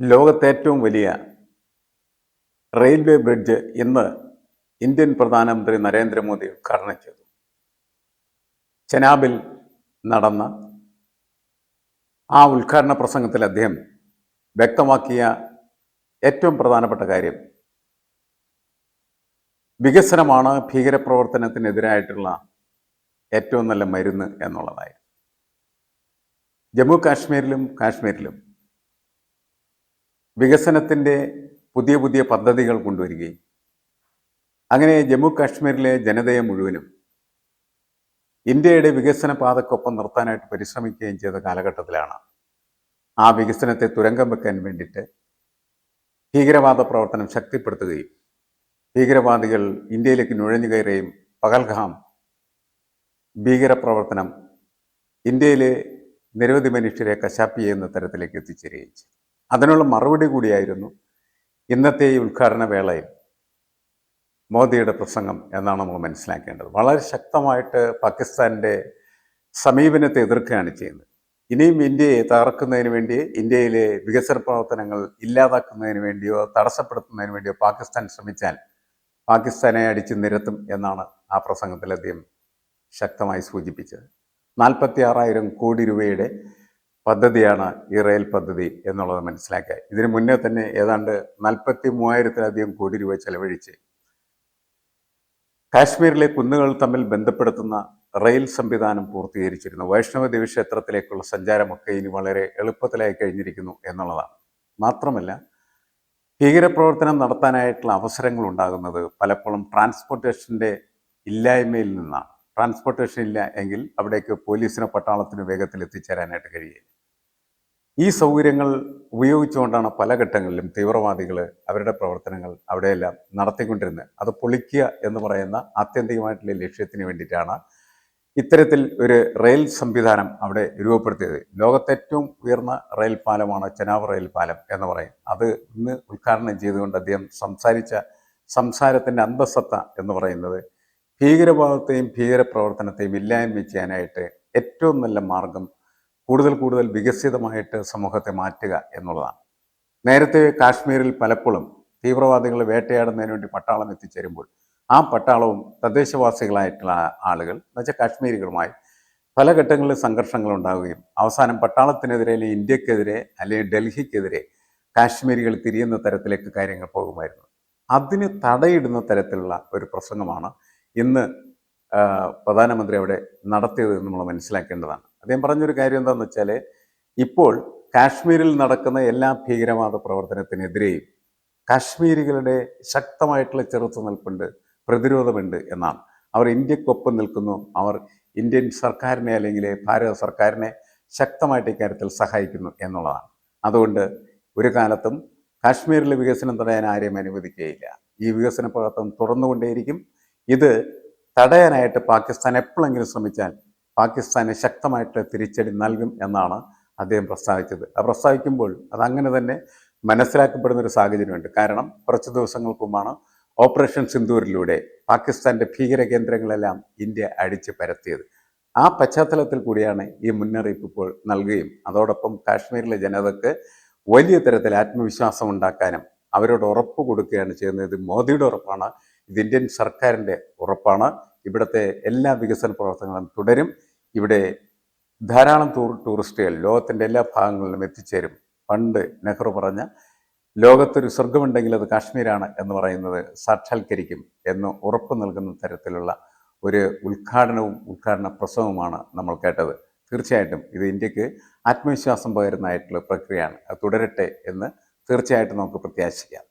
ലോകത്തെ ഏറ്റവും വലിയ റെയിൽവേ ബ്രിഡ്ജ് ഇന്ന് ഇന്ത്യൻ പ്രധാനമന്ത്രി നരേന്ദ്രമോദി ഉദ്ഘാടനം ചെയ്തു. ചെനാബിൽ നടന്ന ആ ഉദ്ഘാടന പ്രസംഗത്തിൽ അദ്ദേഹം വ്യക്തമാക്കിയ ഏറ്റവും പ്രധാനപ്പെട്ട കാര്യം വികസനമാണ് ഭീകരപ്രവർത്തനത്തിനെതിരായിട്ടുള്ള ഏറ്റവും നല്ല മരുന്ന് എന്നുള്ളതായി ജമ്മു കാശ്മീരിലും കാശ്മീരിലും വികസനത്തിന്റെ പുതിയ പുതിയ പദ്ധതികൾ കൊണ്ടുവരികയും അങ്ങനെ ജമ്മു കാശ്മീരിലെ ജനതയെ മുഴുവനും ഇന്ത്യയുടെ വികസന പാതക്കൊപ്പം നിർത്താനായിട്ട് പരിശ്രമിക്കുകയും ചെയ്ത കാലഘട്ടത്തിലാണ് ആ വികസനത്തെ തുരങ്കം വെക്കാൻ വേണ്ടിയിട്ട് ഭീകരവാദ പ്രവർത്തനം ശക്തിപ്പെടുത്തുകയും ഭീകരവാദികൾ ഇന്ത്യയിലേക്ക് നുഴഞ്ഞു കയറുകയും പകൽഗാം ഭീകരപ്രവർത്തനം ഇന്ത്യയിലെ നിരവധി മനുഷ്യരെ കശാപ്പ് ചെയ്യുന്ന തരത്തിലേക്ക് എത്തിച്ചേരുകയും ചെയ്തു. അതിനുള്ള മറുപടി കൂടിയായിരുന്നു ഇന്നത്തെ ഈ ഉദ്ഘാടന വേളയിൽ മോദിയുടെ പ്രസംഗം എന്നാണ് നമ്മൾ മനസ്സിലാക്കേണ്ടത്. വളരെ ശക്തമായിട്ട് പാകിസ്ഥാന്റെ സമീപനത്തെ എതിർക്കുകയാണ് ചെയ്യുന്നത്. ഇനിയും ഇന്ത്യയെ തകർക്കുന്നതിന് വേണ്ടി ഇന്ത്യയിലെ വികസന പ്രവർത്തനങ്ങൾ ഇല്ലാതാക്കുന്നതിന് വേണ്ടിയോ തടസ്സപ്പെടുത്തുന്നതിന് വേണ്ടിയോ പാകിസ്ഥാൻ ശ്രമിച്ചാൽ പാകിസ്ഥാനെ അടിച്ചു നിരത്തും എന്നാണ് ആ പ്രസംഗത്തിൽ അദ്ദേഹം ശക്തമായി സൂചിപ്പിച്ചത്. നാൽപ്പത്തി ആറായിരം കോടി രൂപയുടെ പദ്ധതിയാണ് ഈ റെയിൽ പദ്ധതി എന്നുള്ളത് മനസ്സിലാക്കുക. ഇതിനു മുന്നേ തന്നെ ഏതാണ്ട് നാൽപ്പത്തി മൂവായിരത്തിലധികം കോടി രൂപ ചെലവഴിച്ച് കാശ്മീരിലെ കുന്നുകൾ തമ്മിൽ ബന്ധപ്പെടുത്തുന്ന റെയിൽ സംവിധാനം പൂർത്തീകരിച്ചിരുന്നു. വൈഷ്ണവ ദേവി ക്ഷേത്രത്തിലേക്കുള്ള സഞ്ചാരമൊക്കെ ഇനി വളരെ എളുപ്പത്തിലായി കഴിഞ്ഞിരിക്കുന്നു എന്നുള്ളതാണ്. മാത്രമല്ല ഭീകരപ്രവർത്തനം നടത്താനായിട്ടുള്ള അവസരങ്ങൾ ഉണ്ടാകുന്നത് പലപ്പോഴും ട്രാൻസ്പോർട്ടേഷന്റെ ഇല്ലായ്മയിൽ നിന്നാണ്. ട്രാൻസ്പോർട്ടേഷൻ ഇല്ല എങ്കിൽ അവിടേക്ക് പോലീസിനോ പട്ടാളത്തിനോ വേഗത്തിൽ എത്തിച്ചേരാനായിട്ട് കഴിയില്ല. ഈ സൗകര്യങ്ങൾ ഉപയോഗിച്ചുകൊണ്ടാണ് പല ഘട്ടങ്ങളിലും തീവ്രവാദികൾ അവരുടെ പ്രവർത്തനങ്ങൾ അവിടെയെല്ലാം നടത്തിക്കൊണ്ടിരുന്നത്. അത് പൊളിക്കുക എന്ന് പറയുന്ന ആത്യന്തികമായിട്ടുള്ള ലക്ഷ്യത്തിന് വേണ്ടിയിട്ടാണ് ഇത്തരത്തിൽ ഒരു റെയിൽ സംവിധാനം അവിടെ രൂപപ്പെടുത്തിയത്. ലോകത്തെ ഏറ്റവും ഉയർന്ന റെയിൽ പാലമാണ് ചെനാബ് റെയിൽ പാലം എന്ന് പറയും. അത് ഇന്ന് ഉദ്ഘാടനം ചെയ്തുകൊണ്ട് അദ്ദേഹം സംസാരിച്ച സംസാരത്തിന്റെ അന്തസത്ത എന്ന് പറയുന്നത് ഭീകരവാദത്തെയും ഭീകരപ്രവർത്തനത്തെയും ഇല്ലായ്മ ചെയ്യാനായിട്ട് ഏറ്റവും നല്ല മാർഗം കൂടുതൽ കൂടുതൽ വികസിതമായിട്ട് സമൂഹത്തെ മാറ്റുക എന്നുള്ളതാണ്. നേരത്തെ കാശ്മീരിൽ പലപ്പോഴും തീവ്രവാദികളെ വേട്ടയാടുന്നതിന് വേണ്ടി പട്ടാളം എത്തിച്ചേരുമ്പോൾ ആ പട്ടാളവും തദ്ദേശവാസികളായിട്ടുള്ള ആളുകൾ എന്നുവെച്ചാൽ കാശ്മീരികളുമായി പല ഘട്ടങ്ങളിൽ സംഘർഷങ്ങൾ ഉണ്ടാവുകയും അവസാനം പട്ടാളത്തിനെതിരെ അല്ലെങ്കിൽ ഇന്ത്യക്കെതിരെ അല്ലെങ്കിൽ ഡൽഹിക്കെതിരെ കാശ്മീരികൾ തിരിയുന്ന തരത്തിലേക്ക് കാര്യങ്ങൾ പോകുമായിരുന്നു. അതിന് തടയിടുന്ന തരത്തിലുള്ള ഒരു പ്രസംഗമാണ് ഇന്ന് പ്രധാനമന്ത്രി അവിടെ നടത്തിയത് നമ്മൾ മനസ്സിലാക്കേണ്ടതാണ്. അദ്ദേഹം പറഞ്ഞൊരു കാര്യം എന്താണെന്ന് വെച്ചാൽ ഇപ്പോൾ കാശ്മീരിൽ നടക്കുന്ന എല്ലാ ഭീകരവാദ പ്രവർത്തനത്തിനെതിരെയും കാശ്മീരികളുടെ ശക്തമായിട്ടുള്ള ചെറുത്തുനിൽപ്പുണ്ട് പ്രതിരോധമുണ്ട് എന്നാണ്. അവർ ഇന്ത്യക്കൊപ്പം നിൽക്കുന്നു. അവർ ഇന്ത്യൻ സർക്കാരിനെ അല്ലെങ്കിൽ ഭാരത സർക്കാരിനെ ശക്തമായിട്ട് ഇക്കാര്യത്തിൽ സഹായിക്കുന്നു എന്നുള്ളതാണ്. അതുകൊണ്ട് ഒരു കാലത്തും കാശ്മീരിലെ വികസനം തടയാൻ ആരെയും അനുവദിക്കുകയില്ല. ഈ വികസന പ്രവർത്തനം തുടർന്നുകൊണ്ടേയിരിക്കും. ഇത് തടയാനായിട്ട് പാകിസ്ഥാൻ എപ്പോഴെങ്കിലും ശ്രമിച്ചാൽ പാകിസ്ഥാന് ശക്തമായിട്ട് തിരിച്ചടി നൽകും എന്നാണ് അദ്ദേഹം പ്രസ്താവിച്ചത്. ആ പ്രസ്താവിക്കുമ്പോൾ അതങ്ങനെ തന്നെ മനസ്സിലാക്കപ്പെടുന്ന ഒരു സാഹചര്യമുണ്ട്. കാരണം കുറച്ച് ദിവസങ്ങൾക്ക് മുമ്പാണ് ഓപ്പറേഷൻ സിന്ദൂരിലൂടെ പാകിസ്ഥാന്റെ ഭീകര കേന്ദ്രങ്ങളെല്ലാം ഇന്ത്യ അടിച്ചു പരത്തിയത്. ആ പശ്ചാത്തലത്തിൽ കൂടിയാണ് ഈ മുന്നറിയിപ്പ് ഇപ്പോൾ നൽകുകയും അതോടൊപ്പം കാശ്മീരിലെ ജനതയ്ക്ക് വലിയ തരത്തിൽ ആത്മവിശ്വാസം ഉണ്ടാക്കാനും അവരോട് ഉറപ്പ് കൊടുക്കുകയാണ് ചെയ്യുന്നത്. മോദിയുടെ ഉറപ്പാണ്. ഇത് ഇന്ത്യൻ സർക്കാരിന്റെ ഉറപ്പാണ്. ഇവിടുത്തെ എല്ലാ വികസന പ്രവർത്തനങ്ങളും തുടരും. ഇവിടെ ധാരാളം ടൂർ ടൂറിസ്റ്റുകൾ ലോകത്തിന്റെ എല്ലാ ഭാഗങ്ങളിലും എത്തിച്ചേരും. പണ്ട് നെഹ്റു പറഞ്ഞ ലോകത്തൊരു സ്വർഗമുണ്ടെങ്കിൽ അത് കാശ്മീരാണ് എന്ന് പറയുന്നത് സാക്ഷാത്കരിക്കും എന്ന് ഉറപ്പ് നൽകുന്ന തരത്തിലുള്ള ഒരു ഉദ്ഘാടനവും ഉദ്ഘാടന പ്രസവവുമാണ് നമ്മൾ കേട്ടത്. തീർച്ചയായിട്ടും ഇത് ഇന്ത്യയ്ക്ക് ആത്മവിശ്വാസം പകരുന്നതായിട്ടുള്ള പ്രക്രിയയാണ്. അത് തുടരട്ടെ എന്ന് തീർച്ചയായിട്ടും നമുക്ക് പ്രത്യാശിക്കാം.